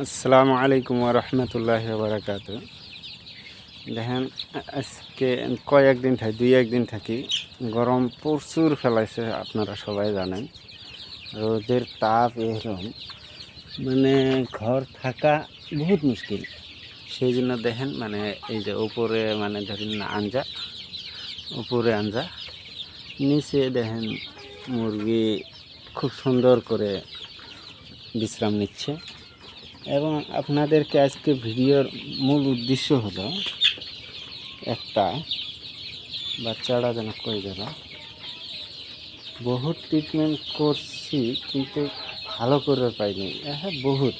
আসসালামু আলাইকুম রহমতুল্লাহ বারাকাত দেখেন, আজকে কয়েকদিন থাকি, দুই একদিন থাকি, গরম প্রচুর ফেলাইছে আপনারা সবাই জানেন। রোদের তাপ এরকম। মানে ঘর থাকা বহুত মুশকিল। সেই জন্য দেখেন মানে এই যে উপরে মানে ধরেন আঞ্জা, উপরে আঞ্জা, নিচে দেখেন মুরগি খুব সুন্দর করে বিশ্রাম নিচ্ছে। এবং আপনাদেরকে আজকে ভিডিওর মূল উদ্দেশ্য হলো একটা, বাচ্চারা যেন কই গেল বহুত ট্রিটমেন্ট করছি কিন্তু ভালো করে পাইনি। হ্যাঁ বহুত।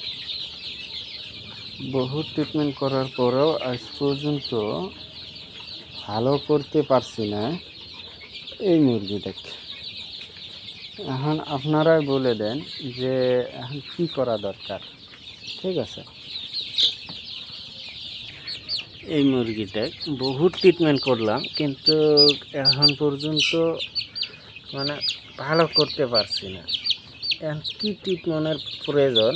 বহুত ট্রিটমেন্ট করার পরেও আজ পর্যন্ত ভালো করতে পারছি না। এই মুরগি মুরগিটাকে এখন আপনারাই বলে দেন যে এখন কী করা দরকার? ঠিক আছে। এই মুরগিটা বহুত ট্রিটমেন্ট করলাম, কিন্তু এখন পর্যন্ত মানে ভালো করতে পারছি না। এখন কী ট্রিটমেন্টের প্রয়োজন?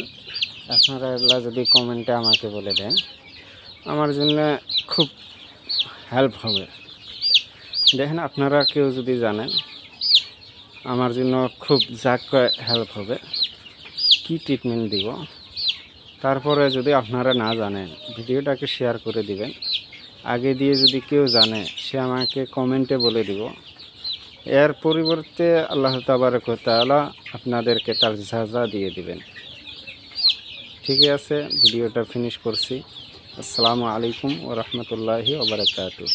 আপনারা যদি কমেন্টে আমাকে বলে দেন, আমার জন্য খুব হেল্প হবে। দেখেন, আপনারা কেউ যদি জানেন, আমার জন্য খুব যাক হেল্প হবে। কি ট্রিটমেন্ট দিব? তারপরে যদি আপনারা না জানেন, ভিডিওটাকে শেয়ার করে দিবেন। আগে দিয়ে যদি কেউ জানে, সে আমাকে কমেন্টে বলে দিব। এর পরিবর্তে আল্লাহ তাবারক তাআলা আপনাদেরকে তার সাজা দিয়ে দিবেন। ঠিক আছে, ভিডিওটা ফিনিশ করছি। আসসালামু আলাইকুম ও রহমতুল্লাহি ওবরাকাতু